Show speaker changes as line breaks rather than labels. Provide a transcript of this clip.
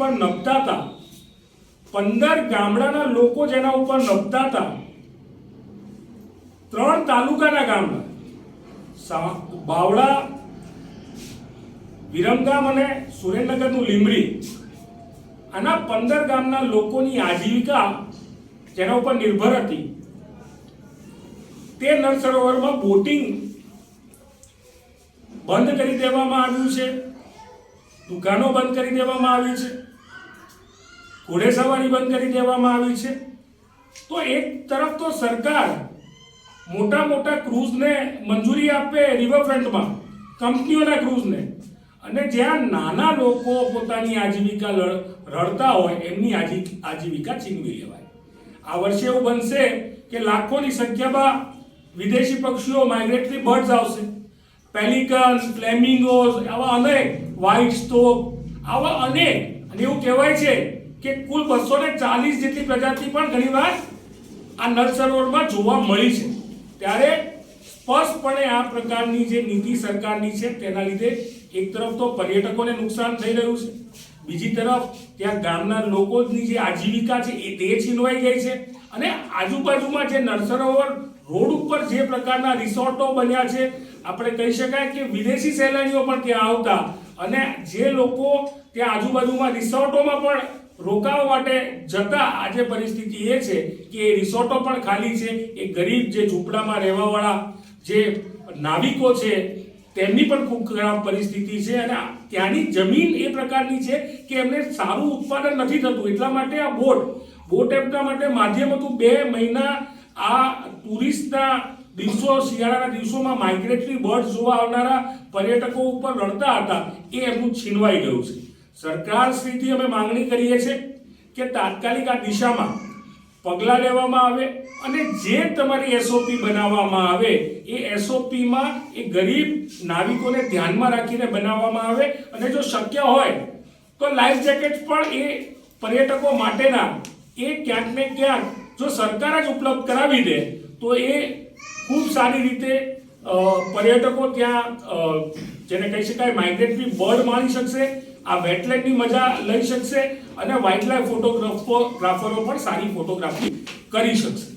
ઉપર નભતા હતા પંદર ગામડાના લોકો જેના ઉપર નભતા હતા ત્રણ તાલુકાના ગામડા. બાવળા, વિરમગામ અને સુરેન્દ્રનગરનું લીમરી આના પંદર ગામના લોકોની આજીવિકા જેના ઉપર નિર્ભર હતી. તે નળ સરોવરમાં બોટિંગ બંધ કરી દેવામાં આવ્યું છે. દુકાનો બંધ કરી દેવામાં આવી છે. ઘોડેસવારી બંધ કરી દેવામાં આવી છે. તો એક તરફ તો સરકાર મોટા મોટા ક્રૂઝને મંજૂરી આપે રિવરફ્રન્ટમાં, કંપનીઓના ક્રૂઝને. અને જ્યાં નાના લોકો પોતાની આજીવિકા લડ- રડતા હોય, એમની આજી, આજીવિકા છીનવી લેવાય. આ વર્ષે એવું બનશે કે લાખોની સંખ્યામાં વિદેશી પક્ષીઓ માઇગ્રેટરી બર્ડ્સ આવશે. પેલિકન્સ ફ્લેમિંગોઝ આવા અનેક વ્હાઇટ સ્ટોક આવા અનેક. અને એવું કહેવાય છે કે કુલ બસો ને ચાલીસ જેટલી પ્રજાતિ પણ ઘણીવાર આ નળ સરોવરમાં જોવા મળી છે. ત્યારે સ્પષ્ટપણે આ પ્રકારની જે નીતિ સરકારની છે, તેના લીધે એક તરફ તો પર્યટકોને નુકસાન થઈ રહ્યું છે. બીજી તરફ ત્યાં ગામના લોકોની જે આજીવિકા છે, એ તે છીનવાઈ ગઈ છે. અને આજુબાજુમાં જે નરસરોવર રોડ ઉપર જે પ્રકારના રિસોર્ટો બન્યા છે, આપણે કહી શકાય કે વિદેશી સહેલાણીઓ પણ ત્યાં આવતા અને જે લોકો ત્યાં આજુબાજુમાં રિસોર્ટોમાં પણ રોકાવા માટે જતા આજે પરિસ્થિતિ એ છે કે એ રિસોર્ટો પણ ખાલી છે. એ ગરીબ જે ઝૂંપડામાં રહેવાવાળા જે નાવિકો છે, તેમની પણ ખૂબ ખરાબ પરિસ્થિતિ છે અને ત્યાંની જમીન એ પ્રકારની છે કે એમને સારું ઉત્પાદન નથી થતું. એટલા માટે આ બોટ બોટ એમના માટે માધ્યમ હતું બે મહિના આ ટુરિસ્ટના દિવસો, શિયાળાના દિવસોમાં માઇગ્રેટરી બર્ડ જોવા આવનારા પર્યટકો ઉપર રડતા હતા. એ એમનું છીનવાઈ ગયું છે. સરકાર શ્રીથી અમે માંગણી કરીએ છીએ કે તાત્કાલિક આ દિશામાં પગલાં લેવામાં આવે અને જે તમારી એસઓપી બનાવવામાં આવે, એ એસઓપીમાં એ ગરીબ નાવિકોને ધ્યાનમાં રાખીને બનાવવામાં આવે અને જો શક્ય હોય તો લાઈફ જેકેટ પણ એ પર્યટકો માટેના એ ક્યાંક ને ક્યાંક જો સરકાર જ ઉપલબ્ધ કરાવી દે, તો એ ખૂબ સારી રીતે પર્યટકો ત્યાં જેને કહી શકાય માઇગ્રેટરી બર્ડ માણી શકશે, આ વેટલેન્ડની મજા લઈ શકશે અને વાઇલ્ડ લાઈફ ફોટોગ્રાફરો પણ સારી ફોટોગ્રાફી કરી શકશે.